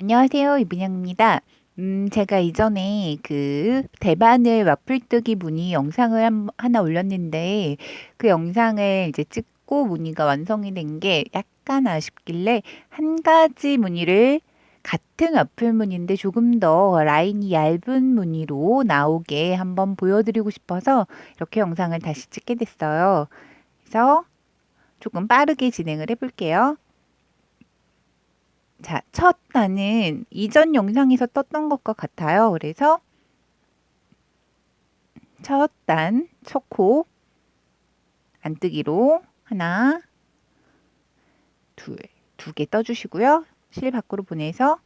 안녕하세요. 이빈영입니다. 음, 제가 이전에 그 대바늘 와플뜨기 무늬 영상을 한, 하나 올렸는데 그 영상을 이제 찍고 무늬가 완성이 된 게 약간 아쉽길래 한 가지 무늬를 같은 와플 무늬인데 조금 더 라인이 얇은 무늬로 나오게 한번 보여드리고 싶어서 이렇게 영상을 다시 찍게 됐어요. 그래서 조금 빠르게 진행을 해볼게요. 자, 첫 단은 이전 영상에서 떴던 것과 같아요. 그래서 첫 단, 첫 코, 안뜨기로 하나, 둘, 두 개 떠주시고요. 실 밖으로 보내서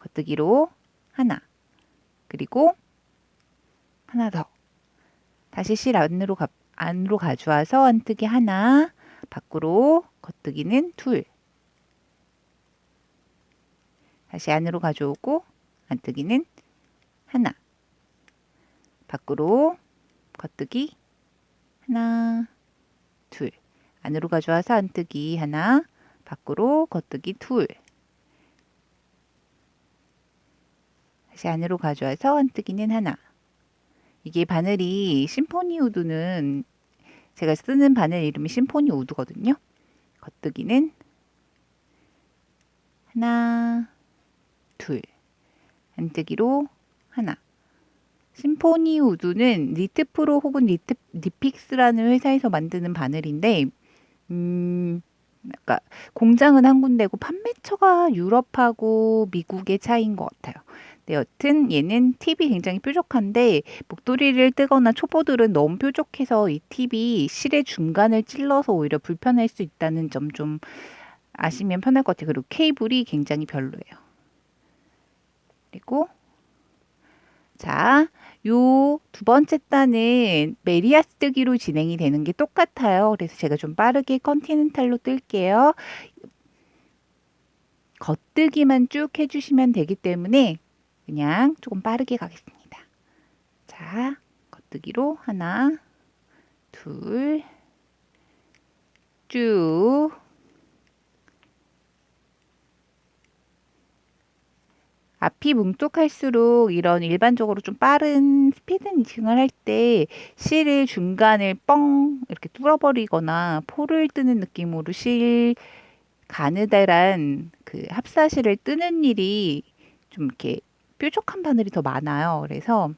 겉뜨기로 하나, 그리고 하나 더. 다시 실 안으로 가, 안으로 가져와서 안뜨기 하나, 밖으로 겉뜨기는 둘. 다시 안으로 가져오고 안뜨기는 하나. 밖으로 겉뜨기 하나 둘. 안으로 가져와서 안뜨기 하나 밖으로 겉뜨기 둘. 다시 안으로 가져와서 안뜨기는 하나. 이게 바늘이 심포니 우드는 제가 쓰는 바늘 이름이 심포니 우드거든요. 겉뜨기는 하나 둘, 안뜨기로 하나. 심포니 우드는 니트프로 혹은 니트, 니픽스라는 회사에서 만드는 바늘인데, 음, 그러니까 공장은 한 군데고 판매처가 유럽하고 미국의 차이인 것 같아요. 네, 여튼 얘는 팁이 굉장히 뾰족한데 목도리를 뜨거나 초보들은 너무 뾰족해서 이 팁이 실의 중간을 찔러서 오히려 불편할 수 있다는 점 좀 아시면 편할 것 같아요. 그리고 케이블이 굉장히 별로예요. 그리고 자, 요 두 번째 단은 메리아스 뜨기로 진행이 되는 게 똑같아요. 그래서 제가 좀 빠르게 컨티넨탈로 뜰게요. 겉뜨기만 쭉 해주시면 되기 때문에 그냥 조금 빠르게 가겠습니다. 자, 겉뜨기로 하나, 둘, 쭉 앞이 뭉툭할수록 이런 일반적으로 좀 빠른 스피드 니팅을 할 때 실을 중간을 뻥 이렇게 뚫어버리거나 포를 뜨는 느낌으로 실 가느다란 그 합사실을 뜨는 일이 좀 이렇게 뾰족한 바늘이 더 많아요. 그래서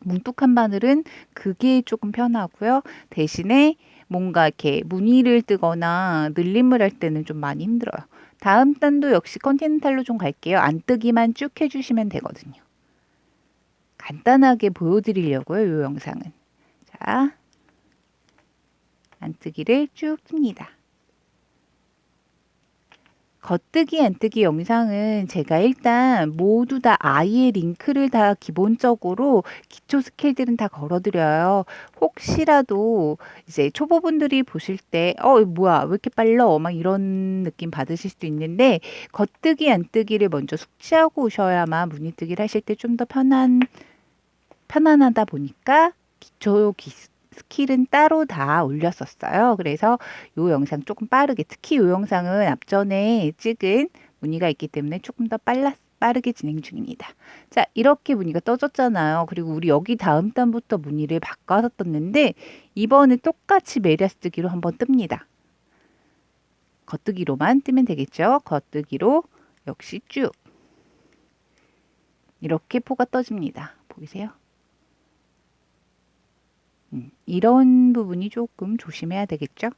뭉툭한 바늘은 그게 조금 편하고요. 대신에 뭔가 이렇게 무늬를 뜨거나 늘림을 할 때는 좀 많이 힘들어요. 다음 단도 역시 컨티넨탈로 좀 갈게요. 안 뜨기만 쭉 해주시면 되거든요. 간단하게 보여드리려고요. 이 영상은. 자, 안 뜨기를 쭉 뜹니다. 겉뜨기 안뜨기 영상은 제가 일단 모두 다 아예 링크를 다 기본적으로 기초 스킬들은 다 걸어드려요. 혹시라도 이제 초보분들이 보실 때, 어, 뭐야, 왜 이렇게 빨라? 막 이런 느낌 받으실 수도 있는데, 겉뜨기 안뜨기를 먼저 숙지하고 오셔야만 무늬뜨기를 하실 때 좀 더 편한, 편안하다 보니까 기초 기, 스킬은 따로 다 올렸었어요. 그래서 이 영상 조금 빠르게 특히 이 영상은 앞전에 찍은 무늬가 있기 때문에 조금 더 빨라 빠르게 진행 중입니다. 자, 이렇게 무늬가 떠졌잖아요. 그리고 우리 여기 다음 단부터 무늬를 바꿔서 떴는데 이번에 똑같이 메리아스 뜨기로 한번 뜹니다. 겉뜨기로만 뜨면 되겠죠. 겉뜨기로 역시 쭉 이렇게 포가 떠집니다. 보이세요? 음, 이런 부분이 조금 조심해야 되겠죠?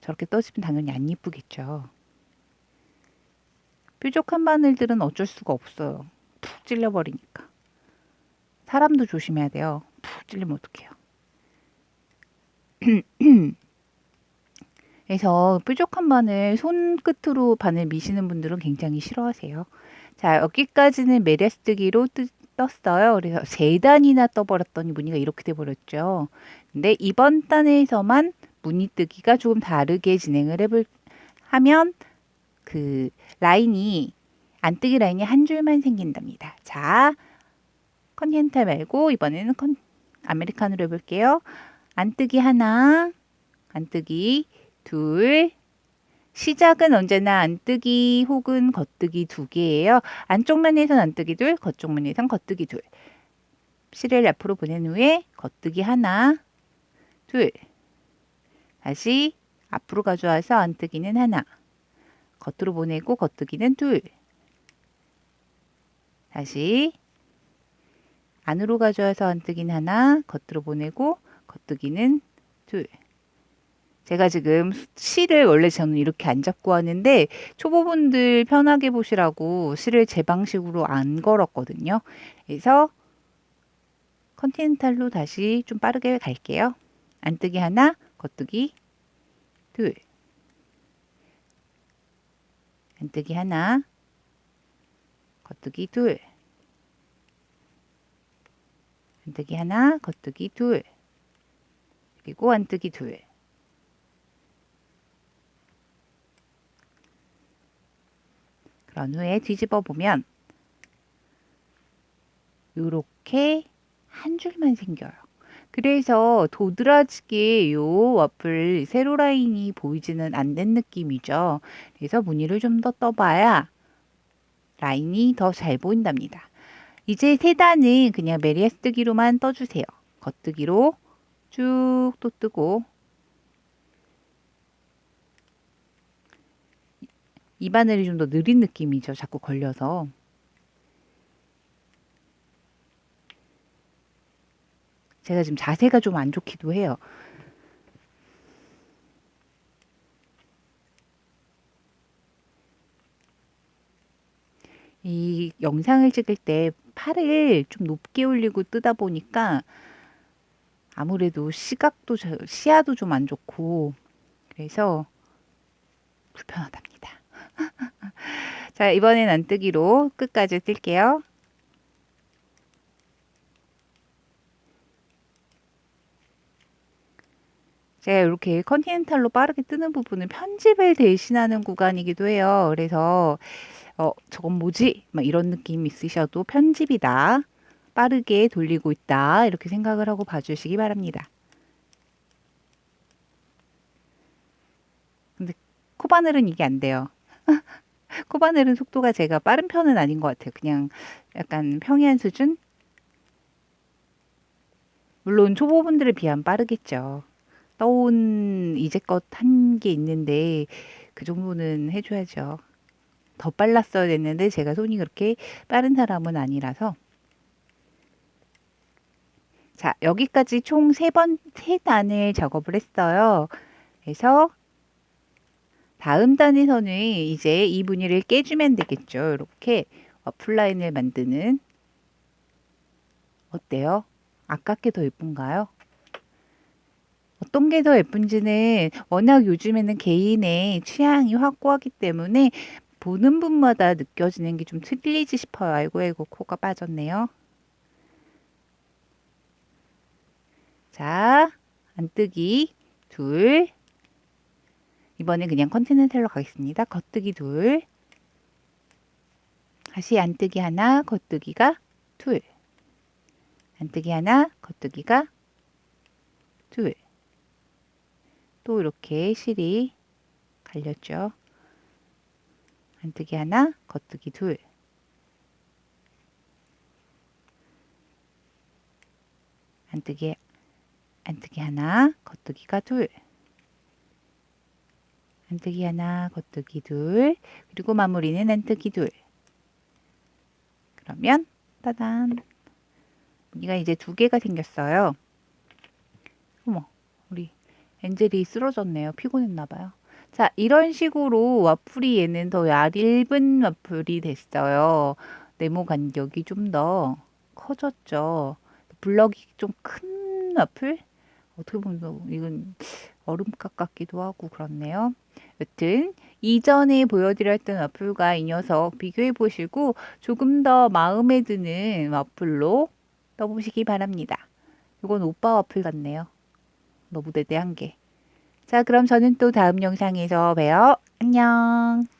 저렇게 떠지면 당연히 안 이쁘겠죠. 뾰족한 바늘들은 어쩔 수가 없어요. 푹 찔려버리니까. 사람도 조심해야 돼요. 푹 찔리면 어떡해요. 그래서 뾰족한 바늘 손끝으로 바늘 미시는 분들은 굉장히 싫어하세요. 자 여기까지는 메레스뜨기로 떴어요. 그래서 세 단이나 떠버렸더니 무늬가 이렇게 돼버렸죠. 근데 이번 단에서만 무늬 뜨기가 조금 다르게 진행을 해볼 하면 그 라인이 안뜨기 라인이 한 줄만 생긴답니다. 자, 컨텐탈 말고 이번에는 컨 아메리카노로 해볼게요. 안뜨기 하나, 안뜨기 둘, 시작은 언제나 안뜨기 혹은 겉뜨기 두 개예요. 안쪽 면에선 안뜨기 둘, 겉쪽 면에선 겉뜨기 둘. 실을 앞으로 보낸 후에 겉뜨기 하나, 둘. 다시 앞으로 가져와서 안뜨기는 하나. 겉으로 보내고 겉뜨기는 둘. 다시 안으로 가져와서 안뜨기는 하나, 겉으로 보내고 겉뜨기는 둘. 제가 지금 실을 원래 저는 이렇게 안 잡고 하는데 초보분들 편하게 보시라고 실을 제 방식으로 안 걸었거든요. 그래서 컨티넨탈로 다시 좀 빠르게 갈게요. 안뜨기 하나, 겉뜨기 둘. 안뜨기 하나, 겉뜨기 둘. 안뜨기 하나, 겉뜨기 둘. 그리고 안뜨기 둘. 그런 후에 뒤집어 보면 이렇게 한 줄만 생겨요. 그래서 도드라지게 요 와플 세로 라인이 보이지는 않는 느낌이죠. 그래서 무늬를 좀 더 떠봐야 라인이 더 잘 보인답니다. 이제 세 단은 그냥 메리아스 뜨기로만 떠주세요. 겉뜨기로 쭉 또 뜨고 이 바늘이 좀 더 느린 느낌이죠. 자꾸 걸려서. 제가 지금 자세가 좀 안 좋기도 해요. 이 영상을 찍을 때 팔을 좀 높게 올리고 뜨다 보니까 아무래도 시각도 저- 시야도 좀 안 좋고 그래서 불편하답니다. 자, 이번엔 안 뜨기로 끝까지 뜰게요. 제가 이렇게 컨티넨탈로 빠르게 뜨는 부분은 편집을 대신하는 구간이기도 해요. 그래서 어, 저건 뭐지? 막 이런 느낌 있으셔도 편집이다. 빠르게 돌리고 있다. 이렇게 생각을 하고 봐주시기 바랍니다. 근데 코바늘은 이게 안 돼요. 코바늘은 속도가 제가 빠른 편은 아닌 것 같아요. 그냥 약간 평이한 수준? 물론 초보분들에 비하면 빠르겠죠. 떠온 이제껏 한 게 있는데 그 정도는 해줘야죠. 더 빨랐어야 됐는데 제가 손이 그렇게 빠른 사람은 아니라서 자 여기까지 총 세 번 세 단을 작업을 했어요. 그래서 다음 단에서는 이제 이 무늬를 깨주면 되겠죠. 이렇게 어플라인을 만드는 어때요? 아깝게 더 예쁜가요? 어떤 게 더 예쁜지는 워낙 요즘에는 개인의 취향이 확고하기 때문에 보는 분마다 느껴지는 게 좀 틀리지 싶어요. 아이고 아이고 코가 빠졌네요. 자, 안뜨기 둘. 이번엔 그냥 컨티넨탈로 가겠습니다. 겉뜨기 둘. 다시 안뜨기 하나, 겉뜨기가 둘. 안뜨기 하나, 겉뜨기가 둘. 또 이렇게 실이 갈렸죠. 안뜨기 하나, 겉뜨기 둘. 안뜨기, 안뜨기 하나, 겉뜨기가 둘. 안뜨기 하나, 겉뜨기 둘. 그리고 마무리는 안뜨기 둘. 그러면, 따단. 무늬가 이제 두 개가 생겼어요. 어머, 우리 엔젤이 쓰러졌네요. 피곤했나 봐요. 자, 이런 식으로 와플이 얘는 더 얇은 와플이 됐어요. 네모 간격이 좀 더 커졌죠. 블럭이 좀 큰 와플? 어떻게 보면 이건 얼음값 같기도 하고 그렇네요. 여튼 이전에 보여드렸던 와플과 이 녀석 비교해 보시고 조금 더 마음에 드는 와플로 떠보시기 바랍니다. 이건 오빠 와플 같네요. 너무 대대한 게. 자, 그럼 저는 또 다음 영상에서 봬요. 안녕.